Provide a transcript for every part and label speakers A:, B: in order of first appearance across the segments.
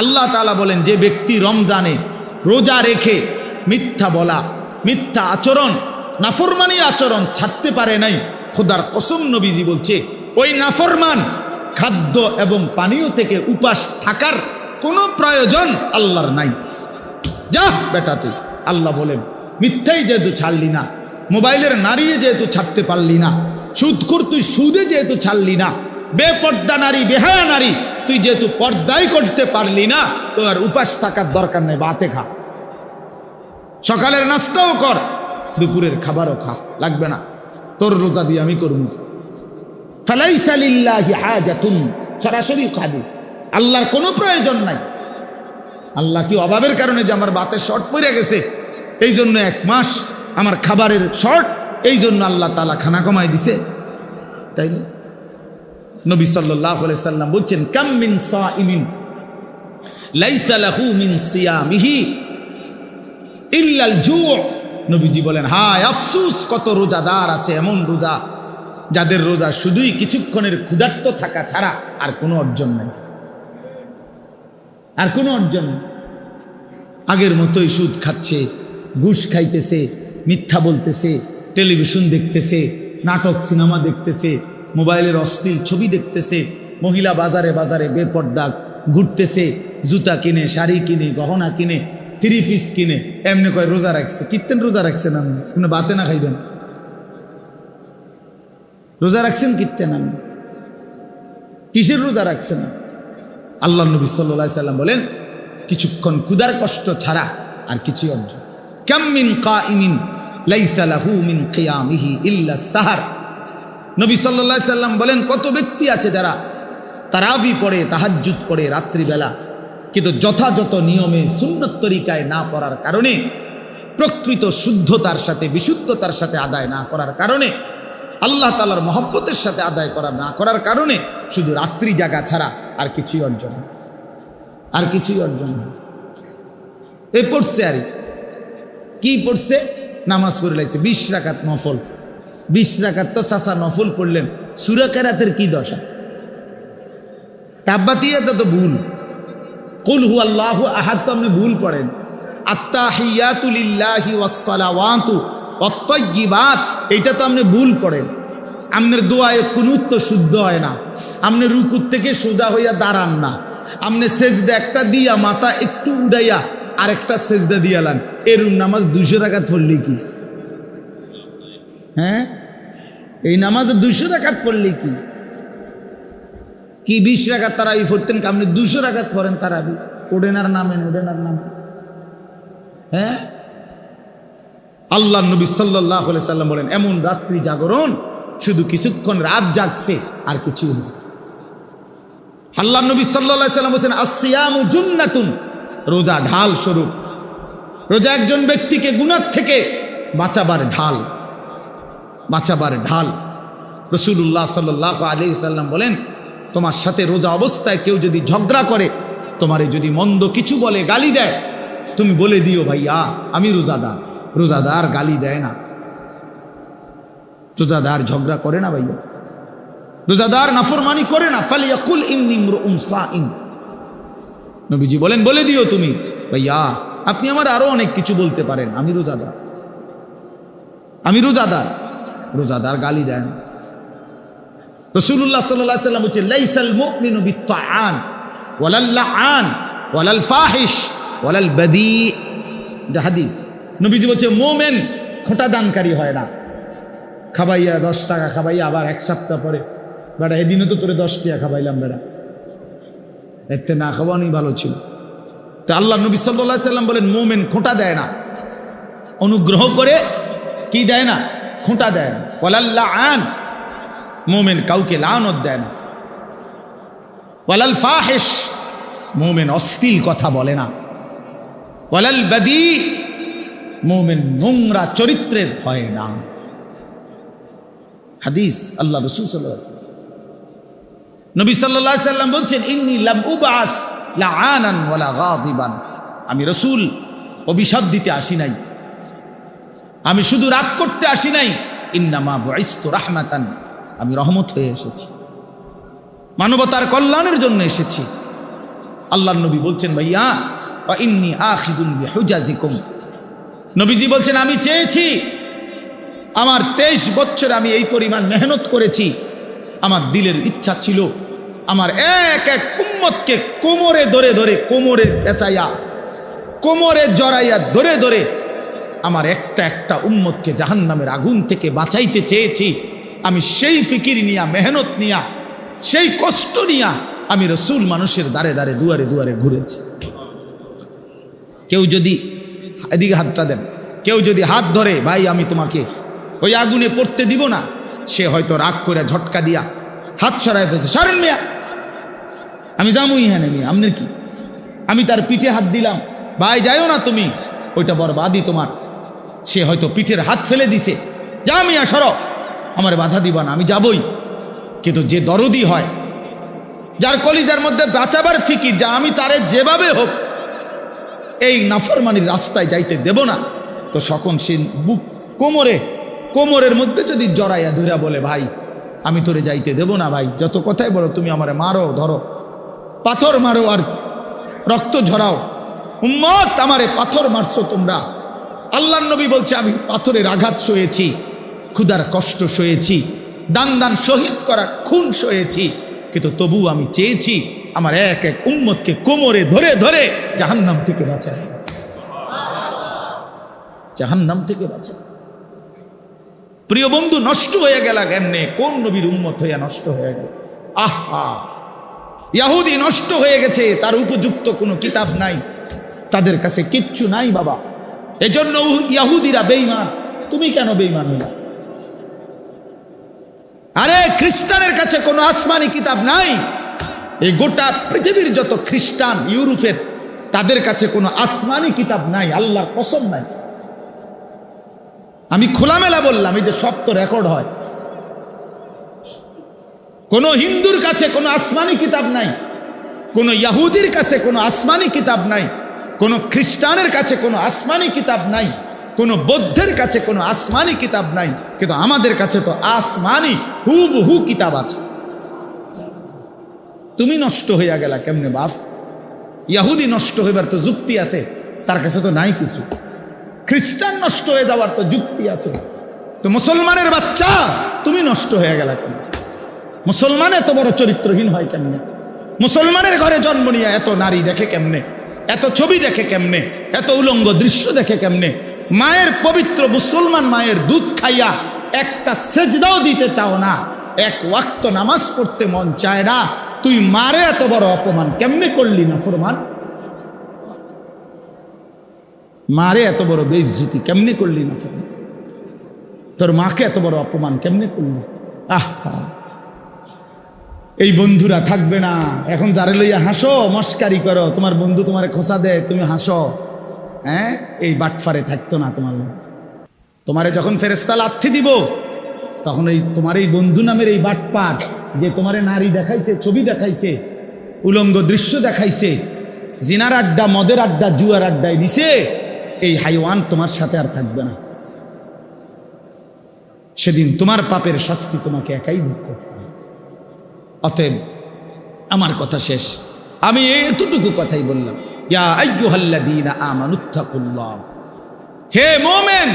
A: আল্লাহ তালা বলেন, যে ব্যক্তি রমজানে রোজা রেখে মিথ্যা বলা, মিথ্যা আচরণ, নাফরমানি আচরণ ছাড়তে পারে নাই, খোদার কসম নবীজি বলছে, ওই নাফরমান খাদ্য এবং পানীয় থেকে উপাস থাকার কোনো প্রয়োজন আল্লাহর নাই। যা বেটা তুই, আল্লাহ বলেন, মিথ্যাই যেহেতু ছাড়লি না, মোবাইলের নারী যেহেতু ছাড়তে পারলি না, সুদখুর তুই সুদে যেহেতু ছাড়লি না, বেপর্দা নারী, বেহায়া নারী তুই যেহেতু পর্দাই করতে পারলি না তো আর উপাস থাকার দরকার নেই, বাতে খা। সকালের নাস্তাও কর, দুপুরের খাবারও খা, লাগবে না। তোর রোজা দিয়ে আমি করব ফালাইসালিল্লাহি হাজাতুন, সরাসরি হাদিস আল্লাহর কোনো প্রয়োজন নাই। আল্লাহ কি অভাবের কারণে যে আমার বাতের শর্ট পড়ে গেছে? এই জন্য এক মাস আমার খাবারের শর্ট এই জন্য আল্লাহ তালা খানা কমাই দিছে। তাই না? নবী সাল্লাহ সাল্লাম বলছেন, কাম মিন সাইমিন লাইসা লাহু মিন নবীজি বলেন, হায় আফসুস, কত রোজাদার আছে এমন রোজা, যাদের রোজা শুধুই কিছুক্ষণের ক্ষুধার্ত থাকা ছাড়া আর কোনো অর্জন নাই আর কোনো অর্জন। আগের মতোই সুদ খাচ্ছে, ঘুষ খাইতেছে, মিথ্যা বলতেছে, টেলিভিশন দেখতেছে, নাটক, সিনেমা দেখতেছে মোবাইলের অশ্লীল ছবি দেখতেছে, মহিলা বাজারে বাজারে বেপর্দা ঘুরতেছে, জুতা কিনে, শাড়ি কিনে, গহনা কিনে থ্রি পিস কিনে, এমনি কয় রোজা রাখছে কীর্তেন রোজা রাখছেন আপনি? আপনি বাতে না খাইবেন? রোজা রাখছেন কীর্তেন আপনি? কিসের রোজা রাখছেন? আল্লাহ নবী সাল্লাহ সাল্লাম বলেন, কিছুক্ষণ ক্ষুদার কষ্ট ছাড়া আর কিছুই অর্জন। কাম্মিন কা ইমিন লাইসালাহু মিন কিয়ামিহি ইল্লা সাহার। নবী সাল্লাহ সাল্লাম বলেন, কত ব্যক্তি আছে যারা তারাবি পড়ে, তাহাজ্জুদ পড়ে রাত্রিবেলা, কিন্তু যথাযথ নিয়মে সুন্নত তরিকায় না পড়ার কারণে, প্রকৃত শুদ্ধতার সাথে, বিশুদ্ধতার সাথে আদায় না করার কারণে, আল্লাহ তালার মহব্বতের সাথে আদায় করা না করার কারণে শুধু রাত্রি জাগা ছাড়া আর কিছুই অর্জন আর কিছুই অর্জন এ পড়ছে আর, কি পড়ছে? নামাজ পড়ে লাগছে বিশ রাকাত নফল। বিশ রাকাত তো চাষা নফল সুরাকারাতের কি দশা? তাব্বাতিয়াতে তো ভুল। কুল হু আল্লাহ তো আপনি ভুল পড়েন। আত্মাহিয়াতুলিল্লাহি ওয়াসসালাওয়াতু অত্তয়িবাত এইটা তো আপনি ভুল দোয়ায় শুদ্ধ হয় না। আপনি রুকুর থেকে সোজা হইয়া দাঁড়ান না। আপনি সেজদা একটা দিয়া মাথা একটু উড়াইয়া আরেকটা সেজদা দিয়ালান এরুম নামাজ দুশো টাকা পড়লে কি? হ্যাঁ? এই নামাজে দুশো রাকাত পড়লে কি? কি বিশ রাখাত তারা এই পড়তেন আপনি দুশো রাখাত পড়েন তারা ওডেনার নামেন ওডেনার নাম হ্যাঁ? আল্লাহ নবী সাল্লাহ সাল্লাম বলেন, এমন রাত্রি জাগরণ, শুধু কিছুক্ষণ রাত জাগছে, আর কিছু হয়েছে আল্লাহ নবী সাল্লাহ সাল্লাম বলছেন আসিয়ামু জুন্নাতুন রোজা ঢাল স্বরূপ। রোজা একজন ব্যক্তিকে গুণার থেকে বাঁচাবার ঢাল। বাঁচাবার ঢাল। রসুল্লাহ সাল্লাহ আলি সাল্লাম বলেন, তোমার সাথে রোজা অবস্থায় কেউ যদি ঝগড়া করে, তোমারে যদি মন্দ কিছু বলে গালি দেয়, তুমি বলে দিও ভাইয়া, আমি রোজাদার। রোজাদার গালি দেয় না। রোজাদার ঝগড়া করে না ভাইয়া। রোজাদার নাফরমানি করে না। ফালিয়াকুল সাইম নবীজি বলেন, বলে দিও তুমি, ভাইয়া, আপনি আমার আরও অনেক কিছু বলতে পারেন, আমি রোজাদার। আমি রোজাদার। রোজাদার গালি দেন। রসুল্লাহ সাল্লাহ সাল্লাম হচ্ছে লাইসাল মুমিনু বিত্তাআন, ওয়ালাল লাআন, ওয়ালাল ফাহিশ, ওয়ালাল বাদি। হাদিস। নবীজি বলছে, মোমেন খোটা দানকারী হয় না। খাবাইয়া দশ টাকা খাবাইয়া আবার এক সপ্তাহ পরে। বেটা, এদিনও তো তোরে দশ টাকা খাবাইলাম বেটা। এতে না খাওয়ানোই ভালো ছিল। তো আল্লাহ নবী সাল্লাহ সাল্লাম বলেন, মোমেন খোঁটা দেয় না। অনুগ্রহ করে কি দেয় না? খোঁটা দেয় না ওয়ালাল্লাহ আন মোমেন কাউকে লানত দেন। ওয়ালাল ফাহেশ মোমেন অশ্লীল কথা বলে না। ওয়ালাল বাদি মোমেন নোংরা চরিত্রের হয় না। হাদিস আল্লাহ রসুল সাল্লাহ নবী সাল্লাহ সাল্লাম বলছেন, ইন্নি লাম উবাস লাআনান ওয়ালা গাদিবান। আমি রসুল অভিশাপ দিতে আসি নাই। আমি শুধু রাগ করতে আসি নাই। ইন্নামা বয়স্ত রাহমাতান। আমি রহমত হয়ে এসেছি। মানবতার কল্যাণের জন্য এসেছি। আল্লাহ নবী বলছেন, ভাইয়া ইন্নি আখিদুন বিহুজাজিকুম। নবীজি বলছেন, আমি চেয়েছি, আমার তেইশ বছর আমি এই পরিমাণ মেহনত করেছি। আমার দিলের ইচ্ছা ছিল, আমার এক এক উম্মতকে কোমরে ধরে ধরে, কোমরে পেঁচাইয়া, কোমরে জড়াইয়া ধরে ধরে আমার একটা একটা উম্মতকে জাহান্নামের আগুন থেকে বাঁচাইতে চেয়েছি। আমি সেই ফিকির নিয়া, মেহনত নিয়া, সেই কষ্ট নিয়া আমি রসুল মানুষের দ্বারে দ্বারে দুয়ারে দুয়ারে ঘুরেছি। কেউ যদি এদিকে হাতটা দেন, কেউ যদি হাত ধরে, ভাই, আমি তোমাকে ওই আগুনে পড়তে দিব না। সে হয়তো রাগ করে ঝটকা দিয়া হাত সরাই ফেলছে, সরেন মিয়া, আমি যাব ইহানে নিয়ে আপনার কি? আমি তার পিঠে হাত দিলাম, ভাই, যাইও না তুমি, ওইটা বরবাদই তোমার। সে হয়তো পিঠের হাত ফেলে দিছে। যা মিয়া, সর। আমার বাধা দিবা না, আমি যাবই। কিন্তু যে দরদি হয়, যার কলিজার মধ্যে বাঁচাবার ফিকির, যা আমি তারে যেভাবে হোক, এই নাফরমানির রাস্তায় যাইতে দেব না। তো সকন সে বুক কোমরে, কোমরের মধ্যে যদি জড়াইয়া ধরা বলে, ভাই, আমি তোরে যাইতে দেব না, ভাই, যত কথাই বলো, তুমি আমারে মারো, ধরো। পাথর মারো আর রক্ত ঝরাও। উম্মত, আমারে পাথর মারছো তোমরা। আল্লাহ নবী বলছে, আমি পাথরের আঘাত সয়েছি ক্ষুদার কষ্ট সয়েছি, দান দান শহীদ করা খুন সয়েছি, কিন্তু তবু আমি চেয়েছি আমার এক এক উম্মতকে কোমরে ধরে ধরে জাহান্নাম থেকে বাঁচায়। জাহান্নাম থেকে বাঁচায়। প্রিয় বন্ধু, নষ্ট হয়ে গেল কেমনে কোন নবীর উম্মত হইয়া নষ্ট হয়ে গেল? আহা! ইয়াহুদি নষ্ট হয়ে গেছে, তার উপযুক্ত কোনো কিতাব নাই, তাদের কাছে কিচ্ছু নাই বাবা। এজন্য ইয়াহুদিরা বেইমান তুমি কেন বেইমান হইলা? আরে, খ্রিস্টানের কাছে কোনো আসমানি কিতাব নাই। এই গোটা পৃথিবীর যত খ্রিস্টান ইউরোপের, তাদের কাছে কোনো আসমানি কিতাব নাই, আল্লাহর কসম নাই। আমি খোলামেলা বললাম, এই যে সব তো রেকর্ড হয়। কোনো হিন্দুর কাছে কোনো আসমানি কিতাব নাই, কোনো ইয়াহুদির কাছে কোনো আসমানি কিতাব নাই কোনো খ্রিস্টানের কাছে কোনো আসমানি কিতাব নাই, কোনো বৌদ্ধের কাছে কোনো আসমানি কিতাব নাই, কিন্তু আমাদের কাছে তো আসমানি হুবহু কিতাব আছে। তুমি নষ্ট হইয়া গেলা কেমনে বাপ? ইয়াহুদি নষ্ট হইবার তো যুক্তি আছে, তার কাছে তো নাই কিছু। খ্রিস্টান নষ্ট হয়ে যাওয়ার তো যুক্তি আছে। তো মুসলমানের বাচ্চা, তুমি নষ্ট হয়ে গেলা কেন মুসলমান এত বড় চরিত্রহীন হয় কেমনে? মুসলমানের ঘরে জন্ম নিয়ে এত নারী দেখে কেমনে? এত ছবি দেখে কেমনে? এত উলঙ্গ দৃশ্য দেখে কেমনে? মায়ের পবিত্র মুসলমান মায়ের দুধ খাইয়া একটা সেজদাও দিতে চাও না। এক ওয়াক্ত নামাজ পড়তে মন চায় না। তুই মারে এত বড় অপমান, কেমনে করলি না ফরমান? মারে এত বড় বেইজ্জতি, কেমনে করলি না তোর মাকে এত বড় অপমান, কেমনে করলি? আহা! এই বন্ধুরা থাকবে না। এখন যারে লইয়া হাসো, মস্কারি করো। তোমার বন্ধু তোমার খোসা দেয়, তুমি হাসো। হ্যাঁ? এই বাটফারে থাকতো না তোমার তোমারে যখন ফেরেস্তা লাথি দিব, তখন এই তোমার এই বন্ধু নামের এই বাটপাট যে তোমারে নারী দেখাইছে, ছবি দেখাইছে, উলঙ্গ দৃশ্য দেখাইছে, জিনার আড্ডা, মদের আড্ডা, জুয়ার আড্ডায় দিছে, এই হাইওয়ান তোমার সাথে আর থাকবে না। সেদিন তোমার পাপের শাস্তি তোমাকে একাই ভোগ করতে অতএব আমার কথা শেষ। আমি এতটুকু কথাই বললাম। ইয়া আইয়ুহাল্লাযীনা আমানুত্তাকুল্লাহ হে মোমেন!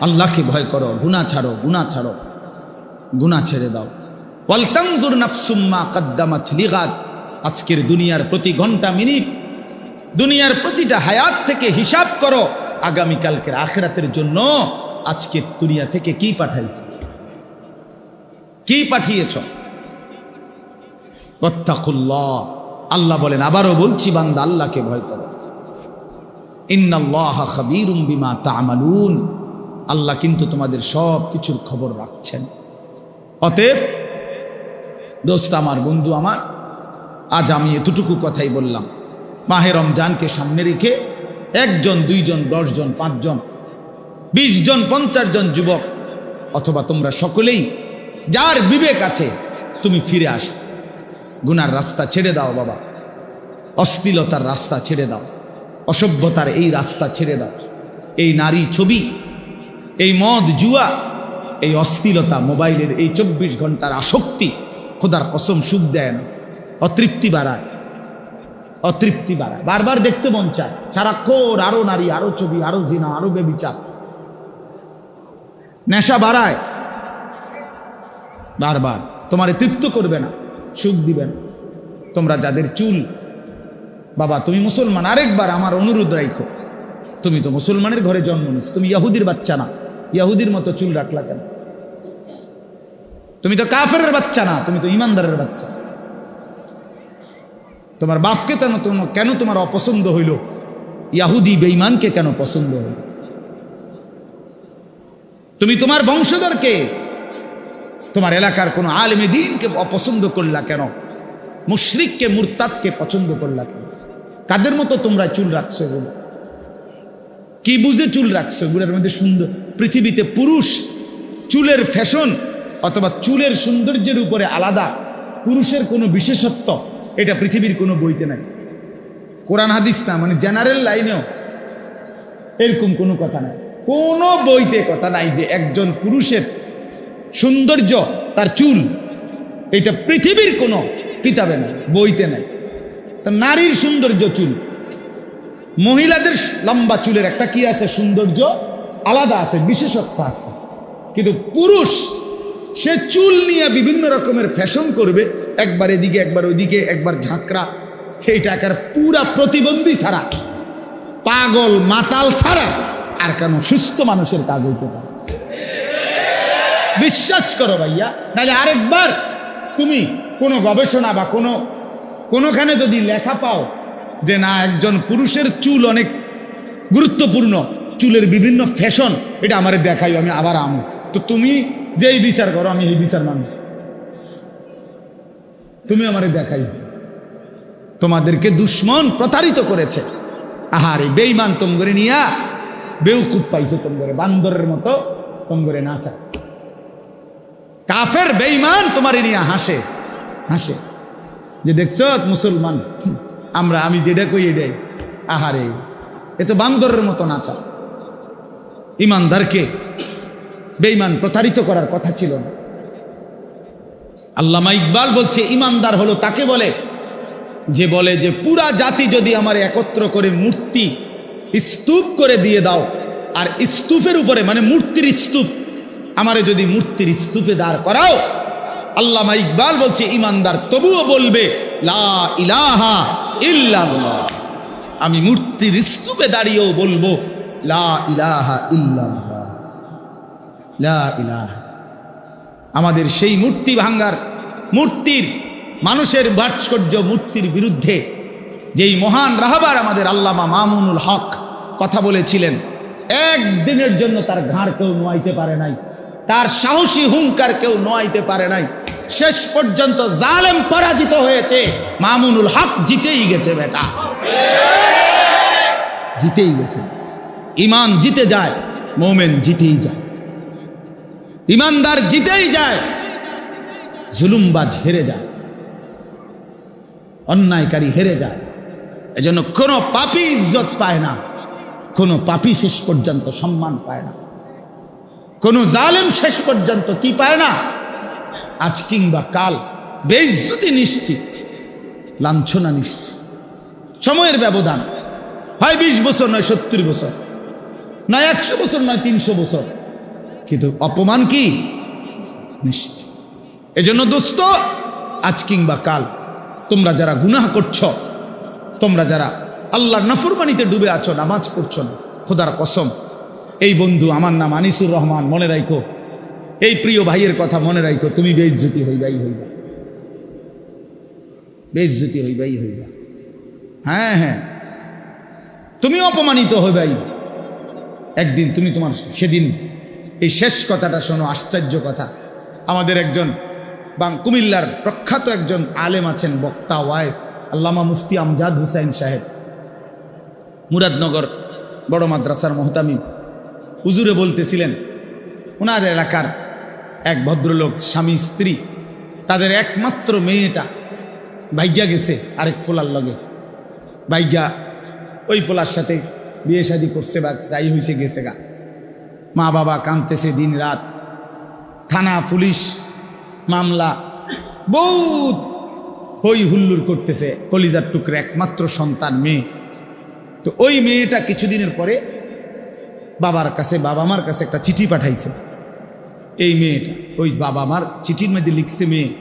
A: আল্লাহকে ভয় করো, গুনাহ ছাড়ো গুনাহ ছাড়ো, গুনাহ ছেড়ে দাও। ওয়ালতানজুর নাফসুম্মা কাদ্দামাত লিগাদ। আজকের দুনিয়ার প্রতি ঘণ্টা মিনিট, দুনিয়ার প্রতিটা হায়াত থেকে হিসাব করো। আগামীকালকের আখেরাতের জন্য আজকে দুনিয়া থেকে কি পাঠাইছ? কি পাঠিয়েছ? আল্লাহ বলেন, আবারও বলছি, বান্দা, আল্লাহকে ভয় করো। ইন্নাল্লাহ তা'মালুন। আল্লাহ কিন্তু তোমাদের সব কিছুর খবর রাখছেন। অতএব, দোস্ত আমার, বন্ধু আমার, আজ আমি এতটুকু কথাই বললাম। মাহে রমজানকে সামনে রেখে একজন, দুইজন, দশজন, পাঁচজন বিশ জন পঞ্চাশ জন যুবক, অথবা তোমরা সকলেই, যার বিবেক আছে, তুমি ফিরে আস গুনার রাস্তা ছেড়ে দাও বাবা। অশ্লীলতার রাস্তা ছেড়ে দাও। অসভ্যতার এই রাস্তা ছেড়ে দাও। এই নারী ছবি, এই মদ জুয়া, এই অশ্লীলতা মোবাইলের এই চব্বিশ ঘণ্টার আসক্তি খোদার কসম সুখ দেয় না। অতৃপ্তি বাড়ায়। অতৃপ্তি বাড়ায়। বারবার দেখতে মন চায় সারাক্ষণ আরও নারী, আরও ছবি, আরও জিনা, আরও বেবিচার। নেশা বাড়ায়। বারবার। তোমারে তৃপ্ত করবে না। সুখ দিবে না তোমরা যাদের চুল, বাবা, তুমি মুসলমান, আরেকবার আমার অনুরোধ রাখো তুমি তো মুসলমানের ঘরে জন্ম নিস তুমি ইয়াহুদির বাচ্চা না। ইয়াহুদির মতো চুল রাখলা কেন? তুমি তো কাফেরের বাচ্চা না, তুমি তো ইমানদারের বাচ্চা। তোমার বাপকে কেন তোমার কেন তোমার অপছন্দ হইল? ইয়াহুদি বেঈমানকে কেন পছন্দ হইল? তুমি তোমার বংশধরকে তোমার এলাকার কোনো আলেমে দিনকে অপছন্দ করলা কেন? মুশরিককে, মুরতাদকে পছন্দ করলা কেন? কাদের মতো তোমরা চুল রাখছো এগুলো? কি বুঝে চুল রাখছো? এগুলোর মধ্যে সুন্দর, পৃথিবীতে পুরুষ চুলের ফ্যাশন অথবা চুলের সৌন্দর্যের উপরে আলাদা, পুরুষের কোনো বিশেষত্ব, এটা পৃথিবীর কোনো বইতে নাই। কোরআন হাদিস না মানে জেনারেল লাইনেও এরকম কোনো কথা নাই। কোনো বইতে কথা নাই যে একজন পুরুষের সৌন্দর্য, তার চুল, এটা পৃথিবীর কোনো কিতাবে নাই, বইতে নাই। তা নারীর সৌন্দর্য চুল। মহিলাদের লম্বা চুলের একটা কি আছে? সৌন্দর্য আলাদা আছে, বিশেষত্ব আছে। কিন্তু পুরুষ, সে চুল নিয়ে বিভিন্ন রকমের ফ্যাশন করবে, একবার এদিকে, একবার ওইদিকে, একবার ঝাঁকড়া সেই টাকার পুরা প্রতিবন্ধী ছাড়া, পাগল, মাতাল ছাড়া আর কেন সুস্থ মানুষের কাজ হইতে পারে বিশ্বাস করো ভাইয়া, নাহলে আরেকবার তুমি কোনো গবেষণা বা কোনো, কোনোখানে যদি লেখা পাও যে না, একজন পুরুষের চুল অনেক গুরুত্বপূর্ণ, চুলের বিভিন্ন ফ্যাশন, এটা আমার দেখাই আমি আবার আমু। তো তুমি যেই বিচার করো, আমি এই বিচার মানি। তুমি আমারে দেখাই তোমাদেরকে দুশ্মন প্রতারিত করেছে। আহারে বেইমান তোম করে নিয়া, বেউকুপ পাইছে তোম করে বান্দরের মতো তোম করে নাচা কাফের বেইমান তোমারে নিয়ে হাসে। হাসে। যে দেখছ, মুসলমান, আমরা, আমি যেটা কই এটাই আহারে, এ তো বান্দরের মতো নাচা ইমানদারকে বেইমান প্রতারিত করার কথা ছিল না। আল্লামা ইকবাল বলছে, ইমানদার হলো তাকে বলে, যে বলে যে, পুরা জাতি যদি আমার একত্র করে মূর্তি স্তূপ করে দিয়ে দাও, আর স্তূপের উপরে মানে মূর্তির স্তূপ আমারে যদি মূর্তির স্তূপে দাঁড় করাও, আল্লামা ইকবাল বলছে, ইমানদার তবুও বলবে, লা ইলাহা ইল্লাল্লাহ। আমি মূর্তির স্তূপে দাঁড়িয়েও বলব, লা ইলাহা ইল্লাল্লাহ। লা ইলাহা। আমাদের সেই মূর্তি ভাঙ্গার, মূর্তির, মানুষের ভাস্কর্য মূর্তির বিরুদ্ধে যেই মহান রাহাবার আমাদের আল্লামা মামুনুল হক কথা বলেছিলেন, একদিনের জন্য তার ঘাড় কেউ নোয়াইতে পারে নাই। তার সাহসী হুঙ্কার কেউ নোয়াইতে পারে নাই। শেষ পর্যন্ত জালেম পরাজিত হয়েছে। মামুনুল হক জিতেই গেছে বেটা। জিতেই গেছে। ইমান জিতে যায়, মোমেন জিতেই যায়। ইমানদার জিতেই যায়, জুলুমবাজ হেরে যায়। অন্যায়কারী হেরে যায়। এজন্য কোনো পাপি ইজ্জত পায় না। কোনো পাপি শেষ পর্যন্ত সম্মান পায় না। কোনো জালেম শেষ পর্যন্ত কি পায় না? আজ কিংবা কাল বেইজ্জতি নিশ্চিত, লাঞ্ছনা নিশ্চিত, সময়ের ব্যবধান। হয় বিশ বছর, নয় সত্তর বছর, নয় একশো বছর, নয় তিনশো বছর। কিন্তু অপমান কি? নিশ্চিত। এজন্য দোস্ত, আজ কিংবা কাল তোমরা যারা গুনাহ করছ, তোমরা যারা আল্লাহর নাফরমানিতে ডুবে আছো, নামাজ পড়ছো না, খোদার কসম এই বন্ধু, আমার নাম আনিসুর রহমান, মনে রাখো এই প্রিয় ভাইয়ের কথা মনে রাখো তুমি বেইজ্জতি হইবাই হইবা। বেইজ্জতি হইবাই হইবা। হ্যাঁ হ্যাঁ। তুমি অপমানিত হইবাই। একদিন তুমি তোমার, সেদিন এই শেষ কথাটা শোনো, আশ্চর্য কথা। আমাদের একজন বাং কুমিল্লার প্রখ্যাত একজন আলেম আছেন, বক্তা ওয়াইস আল্লামা মুফতি আমজাদ হুসাইন সাহেব। মুরাদনগর বড় মাদ্রাসার মোহতামিম। হুজুরে বলতেছিলেন ওনার এলাকার এক ভদ্রলোক, স্বামী, স্ত্রী, তাদের একমাত্র মেয়েটা ভাইগা গেছে আরেক ফোলার লগে। ভাইগা ওই পোলার সাথে বিয়ে শাদি করছে বা যাই হয়েছে গেছে গা। মা বাবা কাঁদতেছে দিন রাত। থানা, পুলিশ, মামলা, বহুত হই হুল্লুর করতেছে, কলিজার টুকরে একমাত্র সন্তান মেয়ে। তো ওই মেয়েটা কিছুদিনের পরে বাবার কাছে, বাবা মার কাছে একটা চিঠি পাঠাইছে। এই মেয়েটা, ওই বাবা মার চিঠির মধ্যে লিখছে মেয়ে।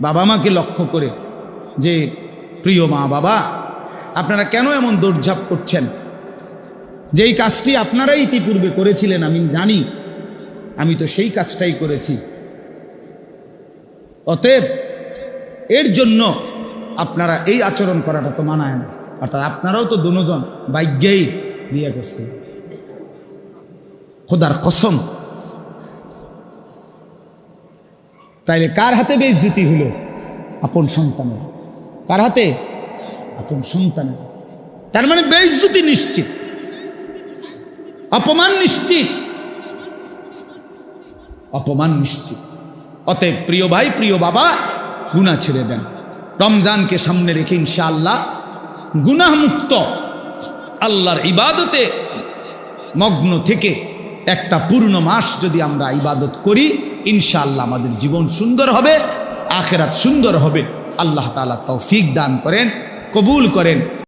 A: বাবা মাকে লক্ষ্য করে যে, প্রিয় মা বাবা, আপনারা কেন এমন দৌড়ঝাঁপ করছেন? যেই কাজটি আপনারাই ইতিপূর্বে করেছিলেন, আমি জানি। আমি তো সেই কাজটাই করেছি। অতএব, এর জন্য আপনারা এই আচরণ করাটা তো মানায় না। অর্থাৎ আপনারাও তো দুজন বাইজ্ঞাই বিয়ে করছে খোদার কসম। তাইলে কার হাতে বেইজ্জতি হলো? আপন সন্তানের। কার হাতে? আপন সন্তানের। তার মানে বেইজ্জতি নিশ্চিত। অপমান নিশ্চিত। অপমান নিশ্চিত। অতএব প্রিয় ভাই, প্রিয় বাবা গুণা ছেড়ে দেন। রমজানকে সামনে রেখে ইনশাআল্লাহ গুনাহমুক্ত আল্লাহর ইবাদতে মগ্ন থেকে একটা পূর্ণ মাস যদি আমরা ইবাদত করি, ইনশাআল্লাহ আমাদের জীবন সুন্দর হবে, আখেরাত সুন্দর হবে। আল্লাহ তালা তৌফিক দান করেন, কবুল করেন।